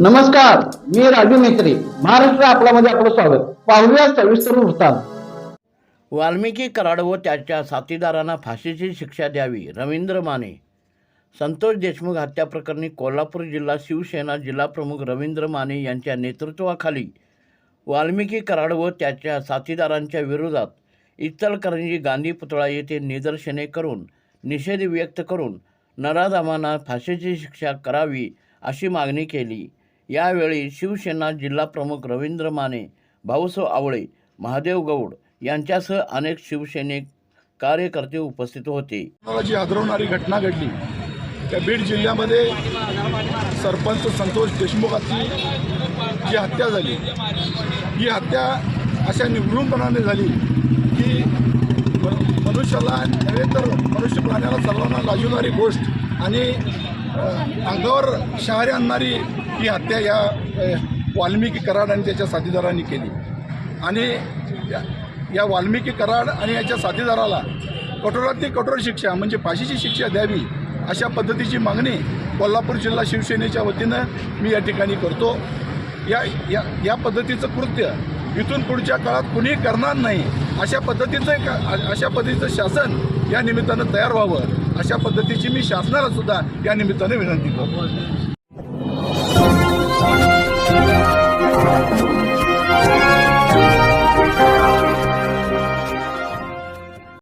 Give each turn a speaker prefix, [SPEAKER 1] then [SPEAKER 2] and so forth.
[SPEAKER 1] नमस्कार मी राजू मेत्री महाराष्ट्र आपल्यामध्ये आपलं स्वागत. पाहूया सविस्तर वृत्तांत.
[SPEAKER 2] वाल्मिकी कराड व त्याच्या साथीदारांना फाशीची शिक्षा द्यावी रवींद्र माने. संतोष देशमुख हत्या प्रकरणी कोल्हापूर जिल्हा शिवसेना जिल्हाप्रमुख रवींद्र माने यांच्या नेतृत्वाखाली वाल्मिकी कराड व त्याच्या साथीदारांच्या विरोधात इचलकरंजी गांधी पुतळा येथे निदर्शने करून निषेध व्यक्त करून नराधामांना फाशीची शिक्षा करावी अशी मागणी केली. यावेळी शिवसेना जिल्हाप्रमुख रवींद्र माने भाऊसो आवळे महादेव गौड यांच्यासह अनेक शिवसैनिक कार्यकर्ते उपस्थित होते.
[SPEAKER 3] जी आदरवणारी घटना घडली त्या बीड जिल्ह्यामध्ये सरपंच संतोष देशमुखाची जी हत्या झाली ही हत्या अशा निवृणपणाने झाली की मनुष्याला नव्हे तर मनुष्य प्राण्याला सर्वांना लाजवणारी गोष्ट आणि अंगावर शहारे आणणारी ही हत्या या वाल्मिकी कराड आणि त्याच्या साथीदारांनी केली. आणि या- या वाल्मिकी कराड आणि याच्या साथीदाराला कठोरातली कठोर शिक्षा म्हणजे फाशीची शिक्षा द्यावी अशा पद्धतीची मागणी कोल्हापूर जिल्हा शिवसेनेच्या वतीनं मी या ठिकाणी करतो. या या या पद्धतीचं कृत्य इथून पुढच्या काळात कुणी करणार नाही अशा पद्धतीचं एक अशा पद्धतीचं शासन या निमित्तानं तयार व्हावं अशा पद्धतीची मी शासनाला सुद्धा या निमित्ताने विनंती करतो.